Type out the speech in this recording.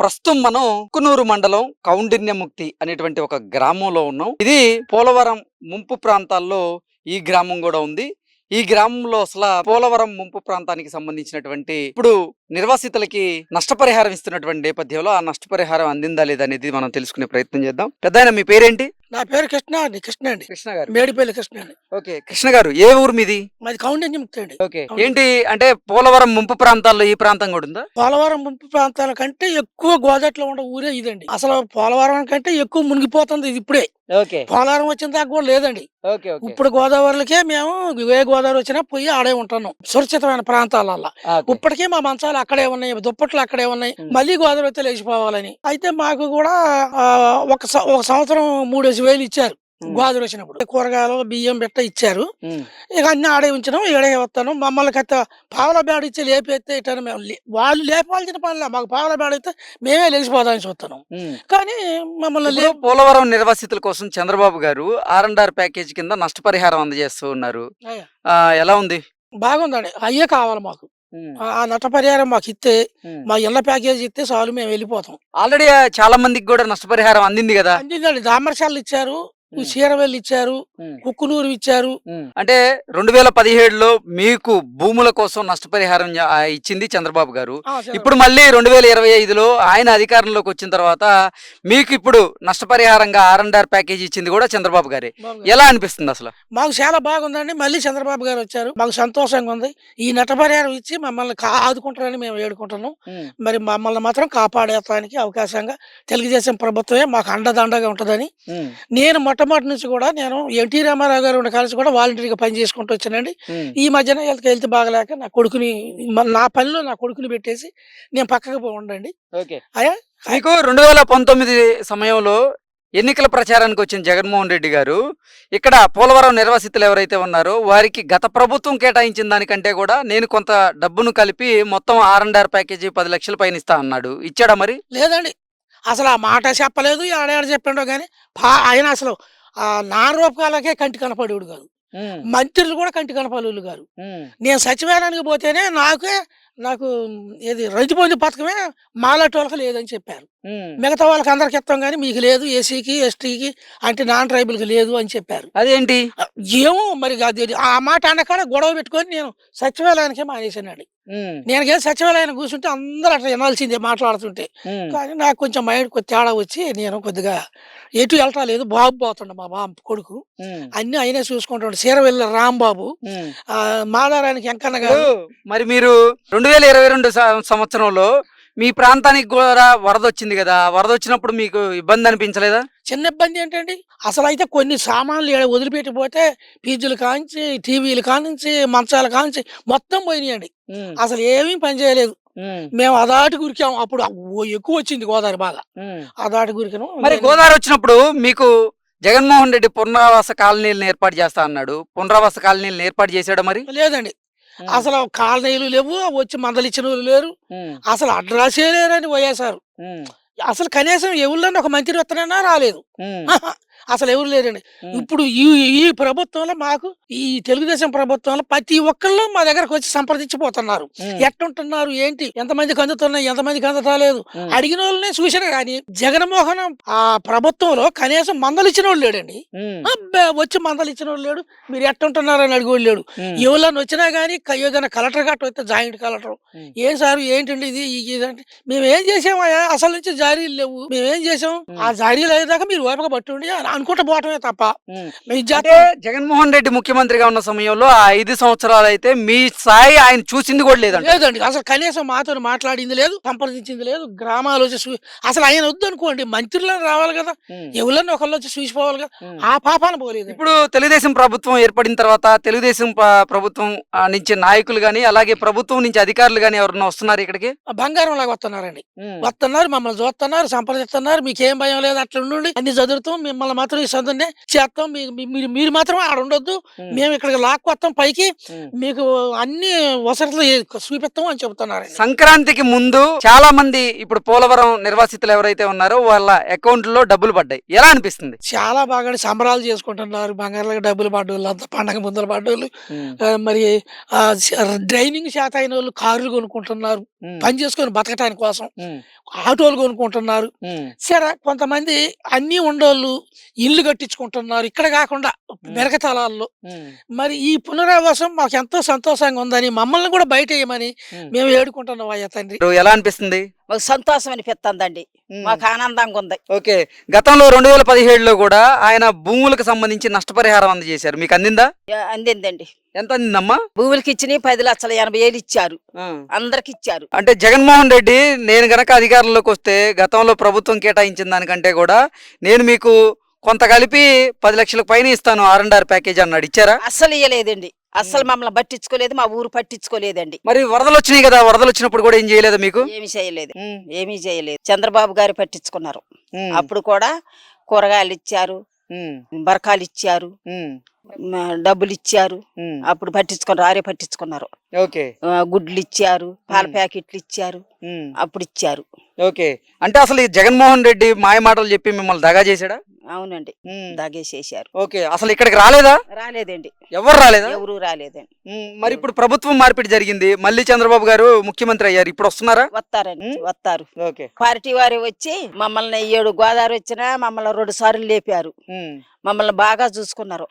ప్రస్తుతం మనం కునూరు మండలం కౌండిన్యముక్తి అనేటువంటి ఒక గ్రామంలో ఉన్నాం. ఇది పోలవరం ముంపు ప్రాంతాల్లో ఈ గ్రామం కూడా ఉంది. ఈ గ్రామంలో అసలు పోలవరం ముంపు ప్రాంతానికి సంబంధించినటువంటి ఇప్పుడు నిర్వాసితులకి నష్టపరిహారం ఇస్తున్నటువంటి నేపథ్యంలో ఆ నష్టపరిహారం అందిందా లేదా అనేది మనం తెలుసుకునే ప్రయత్నం చేద్దాం. పెద్ద మీ పేరేంటి? నా పేరు కృష్ణ అండి కృష్ణ అండి. కృష్ణ గారు. మేడిపల్లి కృష్ణ అండి. ఓకే కృష్ణ గారు ఏ ఊరు మీది? మాది కౌండన్యముక్తి అండి. ఓకే ఏంటి అంటే పోలవరం ముంపు ప్రాంతాల్లో ఈ ప్రాంతం కూడా ఉందా? పోలవరం ముంపు ప్రాంతాల కంటే ఎక్కువ గోదాట్లో ఉండే ఊరే ఇదండి. అసలు పోలవరం కంటే ఎక్కువ మునిగిపోతుంది ఇది ఇప్పుడే. ఓకే. పోలవరం వచ్చిన దాకా కూడా లేదండి. ఇప్పుడు గోదావరిలకే మేము ఏ గోదావరి వచ్చినా పోయి ఆడే ఉంటున్నాం. సురక్షితమైన ప్రాంతాలల్లో. ఇప్పటికే మా మంచాలు అక్కడే ఉన్నాయి దుప్పట్లు అక్కడే ఉన్నాయి. మళ్ళీ గోదావరి అయితే లేచిపోవాలని. అయితే మాకు కూడా ఒక సంవత్సరం మూడేసి వేలు ఇచ్చారు. గోదావరి వచ్చినప్పుడు కూరగాయలు బియ్యం బిట్ట ఇచ్చారు. ఇక అన్ని ఆడే ఉంచినాం ఈడే వస్తాను. మమ్మల్ని కత్త పావుల బ్యాడ్ ఇచ్చి లేపేస్తే ఇట్లా మేము వాళ్ళు లేపాల్సిన పనిలే. మాకు పావుల బ్యాడ్ అయితే మేమే లేచిపోదామని చూస్తున్నాం. ఉమ్. కానీ మమ్మల్ని పోలవరం నిర్వాసితుల కోసం చంద్రబాబు గారు ఆర్ అండ్ ఆర్ ప్యాకేజ్ కింద నష్టపరిహారం అందజేస్తూ ఉన్నారు. ఎలా ఉంది? బాగుందండి. అయ్యే కావాలి మాకు. ఆ- ఆ నష్టపరిహారం మాకు ఇస్తే మా ఇళ్ళ ప్యాకేజ్ ఇస్తే చాలు మేము వెళ్ళిపోతాం. ఆల్రెడీ చాలా మందికి కూడా నష్టపరిహారం అందింది కదా? అందిందండి. దామరశాలు ఇచ్చారు. ఉం. చీరవెల్లి ఇచ్చారు కుక్కునూరు ఇచ్చారు. అంటే రెండు వేల పదిహేడులో మీకు భూముల కోసం నష్టపరిహారం ఇచ్చింది చంద్రబాబు గారు. ఇప్పుడు మళ్ళీ రెండు వేల ఇరవై ఐదులో ఆయన అధికారంలోకి వచ్చిన తర్వాత మీకు ఇప్పుడు నష్టపరిహారంగా ఆర్ అండ్ ఆర్ ప్యాకేజ్ ఇచ్చింది కూడా చంద్రబాబు గారే. ఎలా అనిపిస్తుంది అసలు? మాకు చాలా బాగుందండి. మళ్ళీ చంద్రబాబు గారు వచ్చారు. మాకు సంతోషంగా ఉంది. ఈ నష్టపరిహారం ఇచ్చి మమ్మల్ని ఆదుకుంటారని మేము వేడుకుంటున్నాం. మరి మమ్మల్ని మాత్రం కాపాడేటానికి అవకాశంగా తెలుగుదేశం ప్రభుత్వమే మాకు అండదండగా ఉంటుందని నేను మొట్టమొదటి నుంచి కూడా నేను ఎన్టీ రామారావు గారు ఉన్న కలిసి కూడా వాలంటీర్గా పని చేసుకుంటూ వచ్చానండి. ఈ మధ్యన వీళ్ళకి వెళ్తే బాగలేక నా కొడుకుని నా పనిలో నా కొడుకుని పెట్టేసి నేను పక్కకు పోండి ఓకే. అయ్యా? మీకు రెండు వేల పంతొమ్మిది సమయంలో ఎన్నికల ప్రచారానికి వచ్చిన జగన్మోహన్ రెడ్డి గారు ఇక్కడ పోలవరం నిర్వాసితులు ఎవరైతే ఉన్నారో వారికి గత ప్రభుత్వం కేటాయించిన దానికంటే కూడా నేను కొంత డబ్బును కలిపి మొత్తం ఆర్ అండ్ ఆర్ ప్యాకేజీ పది లక్షల పైన ఇస్తా అన్నాడు. ఇచ్చాడా మరి? లేదండి. అసలు ఆ మాట చెప్పలేదు ఆడాడు చెప్పిండో కానీ ఆయన అసలు ఆ నా రూపకాలకే కంటి కనపడేవాడు కాదు. మంత్రులు కూడా కంటి కనపడేవాళ్ళు గారు నేను సచివాలయానికి పోతేనే నాకే నాకు ఏది రైతు బంధు పథకమే మాలాంటి వాళ్ళకి లేదని చెప్పారు. మిగతా వాళ్ళకి అందరికి ఇస్తాం కానీ మీకు లేదు ఎస్సీకి ఎస్టీకి అంటే నాన్ ట్రైబుల్కి లేదు అని చెప్పారు. అదేంటి? ఏమో మరి అది ఆ మాట అనకాడ గొడవ పెట్టుకొని నేను సచివాలయానికే మానేసానండి నేను కానీ సచివాలయాన్ని కూర్చుంటే అందరూ అట్లా వినాల్సిందే మాట్లాడుతుంటే. కానీ నాకు కొంచెం మైండ్ కొద్ది తేడా వచ్చి నేను కొద్దిగా ఎటు వెళ్తా లేదు బాబు పోతుండ మా బాబు కొడుకు. అన్ని ఆయనే చూసుకుంటాడు. సీరవెల్లి రాంబాబు. ఆ, మాదారానికి వెంకన్న గారు. మరి మీరు రెండు వేల ఇరవై రెండు సంవత్సరంలో మీ ప్రాంతానికి కూడా వరద వచ్చింది కదా వరద వచ్చినప్పుడు మీకు ఇబ్బంది అనిపించలేదా? చిన్న ఇబ్బంది ఏంటండి? అసలు అయితే కొన్ని సామాన్లు ఈడ వదిలిపెట్టిపోతే ఫీజులు కాంచి టీవీలు కానించి మంచాలు కానించి మొత్తం పోయినాయండి. అసలు ఏమీ పని చేయలేదు. మేము అదాటి గురికాం. అప్పుడు ఎక్కువ వచ్చింది గోదావరి బాగా అదాటి గురికను మరి గోదావరి వచ్చినప్పుడు మీకు జగన్మోహన్ రెడ్డి పునరావాస కాలనీలను ఏర్పాటు చేస్తా అన్నాడు. పునరావాస కాలనీలను ఏర్పాటు చేశాడు మరి? లేదండి. అసలు కాలనీలు లేవు వచ్చి మందలిచ్చిన లేరు. అసలు అడ్రస్సే లేరని పోయేశారు అసలు కనీసం ఎవరిలోనే ఒక మంత్రి వస్తానన్నా రాలేదు. అసలు ఎవరు లేరండి ఇప్పుడు ఈ ఈ ప్రభుత్వంలో మాకు ఈ తెలుగుదేశం ప్రభుత్వంలో ప్రతి ఒక్కళ్ళు మా దగ్గరకు వచ్చి సంప్రదించిపోతున్నారు. ఎట్టుంటున్నారు ఏంటి ఎంతమందికి అందుతున్నాయి ఎంతమందికి అందటాలేదు? అడిగిన వాళ్ళనే చూసిన కానీ జగన్మోహన్ ఆ ప్రభుత్వంలో కనీసం మందలిచ్చిన వాళ్ళు లేడండి అబ్బే, వచ్చి మందలిచ్చిన వాళ్ళు లేడు. మీరు ఎట్టుంటున్నారని అడిగోడు లేడు. ఎవరన్నా వచ్చినా కానీ ఏదైనా కలెక్టర్ గట్ట వస్తే జాయింట్ కలెక్టర్. ఏం సార్ ఏంటండి ఇది ఇదంటే మేము ఏం చేసామయ్యా? అసలు నుంచి జారీలు లేవు. మేము ఏం చేసాం ఆ జారీలు అయ్యేదాకా మీరు ఓపిక పట్టుండి అని అనుకుంటా పోవటమే తప్ప. అంటే జగన్మోహన్ రెడ్డి ముఖ్యమంత్రిగా ఉన్న సమయంలో ఆ ఐదు సంవత్సరాలు అయితే మీ స్థాయి ఆయన చూసింది కూడా లేదంట. లేదండి. అసలు కనీసం మాతో మాట్లాడింది లేదు సంప్రదించింది లేదు గ్రామాలు వచ్చి అసలు ఆయన వద్దు అనుకోండి మంత్రులను రావాలి కదా. ఎవరన్నా ఒకళ్ళు వచ్చి చూసిపోవాలి కదా. ఆ పాపాన పోలేదు. ఇప్పుడు తెలుగుదేశం ప్రభుత్వం ఏర్పడిన తర్వాత తెలుగుదేశం ప్రభుత్వం నుంచి నాయకులు గాని అలాగే ప్రభుత్వం నుంచి అధికారులు గాని ఎవరన్నా వస్తున్నారు ఇక్కడికి? బంగారం లాగా వస్తున్నారండి. వస్తున్నారు మమ్మల్ని చూస్తున్నారు సంప్రదిస్తున్నారు. మీకేం భయం లేదు అట్లా ఉండండి అన్ని చదువుతాం మిమ్మల్ని మాత్రం ఈ చదువునే చేస్తాం మీరు మీరు మాత్రం ఆడ ఉండొద్దు. మేము ఇక్కడికి లాక్కొస్తాం పైకి. మీకు అన్ని వసతులు చూపిస్తాం అని చెబుతున్నారు సంక్రాంతికి ముందు చాలా మంది ఇప్పుడు పోలవరం నిర్వాసితులు ఎవరైతే ఉన్నారో వాళ్ళ అకౌంట్లో డబ్బులు పడ్డాయి. ఎలా అనిపిస్తుంది? చాలా బాగా సంబరాలు చేసుకుంటున్నారు. బంగారాలకు డబ్బులు పడ్డోళ్ళు అంతా పండగ ముందర పడ్డోళ్ళు. మరి డ్రైనింగ్ శాత అయిన వాళ్ళు కార్లు కొనుక్కుంటున్నారు. పని చేసుకొని బతకటానికి కోసం ఆటోలు కొనుక్కుంటున్నారు. సరే కొంతమంది అన్ని ఉండోళ్ళు ఇల్లు కట్టించుకుంటున్నారు. ఇక్కడ కాకుండా మెరకతలాల్లో. మరి ఈ పునరావాసం మాకు ఎంతో సంతోషంగా ఉందని మమ్మల్ని కూడా బయట వేయమని. మేము ఏడుకుంటున్నాం అయ్యా తండ్రి. ఎలా అనిపిస్తుంది? మాకు సంతోషం అనిపిస్తుందండి. మాకు ఆనందంగా ఉంది. ఓకే. గతంలో రెండు వేల పదిహేడులో కూడా ఆయన భూములకు సంబంధించి నష్టపరిహారం అందజేశారు. మీకు అందిందా? అందిందండి. ఎంత అందిందమ్మా? భూములకి ఇచ్చిన పది లక్షల ఎనభై ఏళ్ళు ఇచ్చారు. అందరికి ఇచ్చారు అంటే జగన్మోహన్ రెడ్డి నేను గనక అధికారంలోకి వస్తే గతంలో ప్రభుత్వం కేటాయించిన దానికంటే కూడా నేను మీకు కొంత కలిపి పది లక్షలకు పైన ఇస్తాను ఆర్ అండ్ ఆర్ ప్యాకేజ్ అన్నాడు. ఇచ్చారా? అస్సలు ఇయ్యలేదండి. అస్సలు మమ్మల్ని పట్టించుకోలేదు మా ఊరు పట్టించుకోలేదండి. మరి వరదలు వచ్చినాయి కదా వరదలు వచ్చినప్పుడు కూడా ఏం చేయలేదా మీకు? ఏమి చేయలేదు. ఏమీ చేయలేదు. చంద్రబాబు గారు పట్టించుకున్నారు. అప్పుడు కూడా కూరగాయలు ఇచ్చారు బరకాలు ఇచ్చారు. డబ్బులు ఇచ్చారు. అప్పుడు పట్టించుకున్నారు ఆరే పట్టించుకున్నారు. ఓకే. గుడ్లు ఇచ్చారు పాల. ప్యాకెట్లు ఇచ్చారు అప్పుడు ఇచ్చారు ఓకే. అంటే అసలు ఈ జగన్మోహన్ రెడ్డి మాయ మాటలు చెప్పి మిమ్మల్ని దగా చేశాడా? అవునండి. దాగేసేసారు ఓకే. అసలు ఇక్కడికి రాలేదా? రాలేదండి. ఎవరు రాలేదా? ఎవరు రాలేదండి. మరి ఇప్పుడు ప్రభుత్వం మార్పిడి జరిగింది. మళ్ళీ చంద్రబాబు గారు ముఖ్యమంత్రి అయ్యారు. ఇప్పుడు వస్తున్నారా? వస్తారండి. వస్తారు. ఓకే. పార్టీ వారు వచ్చి మమ్మల్ని ఏడు గోదావరి వచ్చినా మమ్మల్ని రెండు సార్లు లేపారు. మమ్మల్ని బాగా చూసుకున్నారు.